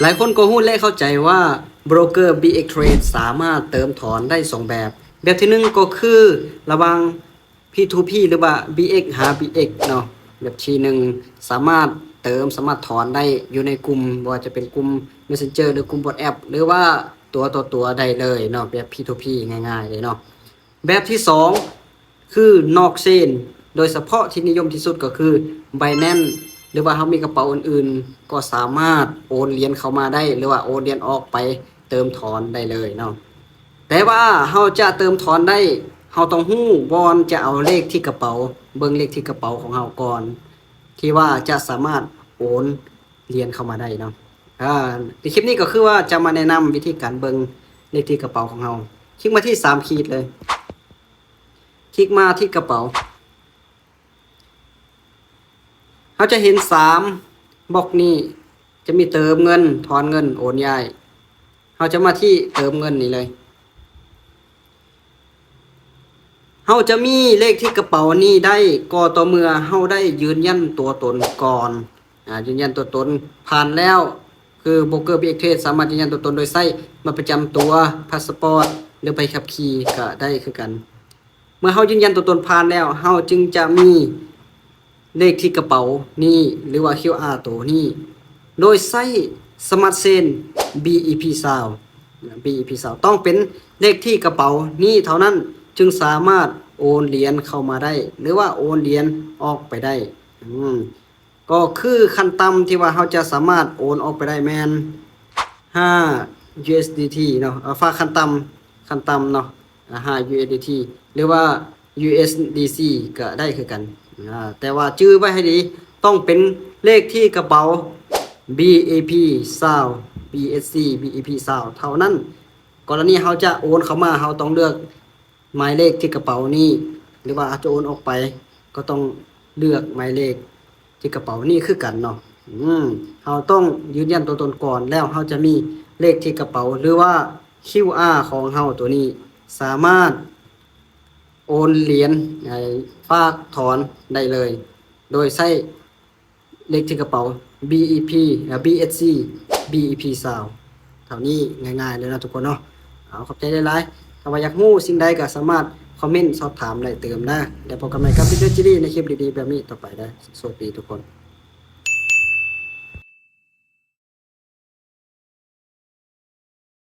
หลายคนก็หู้และเข้าใจว่าโบรกเกอร์ BX Trade สามารถเติมถอนได้ 2 แบบ แบบที่หนึ่งก็คือระวัง P2P หรือว่า BX หา BX เนาะแบบทีหนึ่งสามารถเติมสามารถถอนได้อยู่ในกลุ่มบ่ว่าจะเป็นกลุ่ม Messenger หรือกลุ่ม WhatsApp หรือว่าตัวต่อตัวได้เลยเนาะแบบ P2P ง่ายๆเลยเนาะแบบที่ 2 คือนอกเชนโดยเฉพาะที่นิยมที่สุดก็คือ Binance หรือว่าเขามีกระเป๋าอื่นๆ ก็สามารถโอนเหรียญเข้ามาได้ หรือว่าโอนเหรียญออกไปเติมถอนได้เลยเนาะแต่ว่าเราจะเติมถอนได้เราต้องหู้บอนจะเอาเลขที่กระเป๋า เบิ่งเลขที่กระเป๋าของเราก่อน ที่ว่าจะสามารถโอนเหรียญเข้ามาได้เนาะอ่าในคลิปนี้ก็คือว่าจะมาแนะนำวิธีการเบิ่งเลขที่กระเป๋าของเราคลิกมาที่สามขีดเลย คลิกมาที่กระเป๋า เราจะเห็นสามบล็อกนี้ จะมีเติมเงินถอนเงินโอนย้ายเราจะมาที่เติมเงินนี่เลยเราจะมีเลขที่กระเป๋านี้ได้ก็ต่อเมื่อเราได้ยืนยันตัวตนก่อนอ่ายืนยันตัวตนผ่านแล้ว คือโบเกอร์บีเอ็กเทสสามารถยืนยันตัวตนโดยใช้มาประจำตัวพาสปอร์ตหรือใบขับขี่ก็ได้คือกัน เมื่อเรายืนยันตัวตนผ่านแล้วเราจึงจะมี เลขที่กระเป๋านี่หรือว่า QR ตัวนี้ โดยใช้สมาร์ทเซน BEP Sound BEP Sound ต้องเป็นเลขที่กระเป๋านี่เท่านั้นจึงสามารถโอนเหรียญเข้ามาได้ หรือว่าโอนเหรียญออกไปได้ก็คือขั้นต่ำที่ว่าเราจะสามารถโอนออกไปได้แมน5 USDT เนาะเอาฝากขั้นต่ำขั้นต่ำเนาะ5 USDT หรือว่า USDC ก็ได้คือกัน แต่ว่าชื่อไว้ให้ดี ต้องเป็นเลขที่กระเป๋า BAP Sound BSC BEP Sound เท่านั้น กรณีเขาจะโอนเข้ามาเขาต้องเลือกหมายเลขที่กระเป๋านี้ หรือว่าจะโอนออกไป ก็ต้องเลือกหมายเลขที่กระเป๋านี้คือกันเนาะอืมเขาต้องยืนยันตัวตนก่อนแล้วเขาจะมีเลขที่กระเป๋า หรือว่า QR ของเขาตัวนี้ สามารถ โอนเหรียญฝากถอนได้เลย โดยใช้เลขที่กระเป๋า BEP BSC BEP Sound เท่านี้ง่ายๆเลยนะทุกคนเนาะเอาขอบใจได้หลายถ้าว่าอยากรู้สิ่งใดก็สามารถคอมเมนต์สอบถามได้เติมได้เดี๋ยวพบกันใหม่ครับพี่เจอจิรี่ในคลิปดีๆแบบนี้ต่อไปได้สวัสดีทุกคน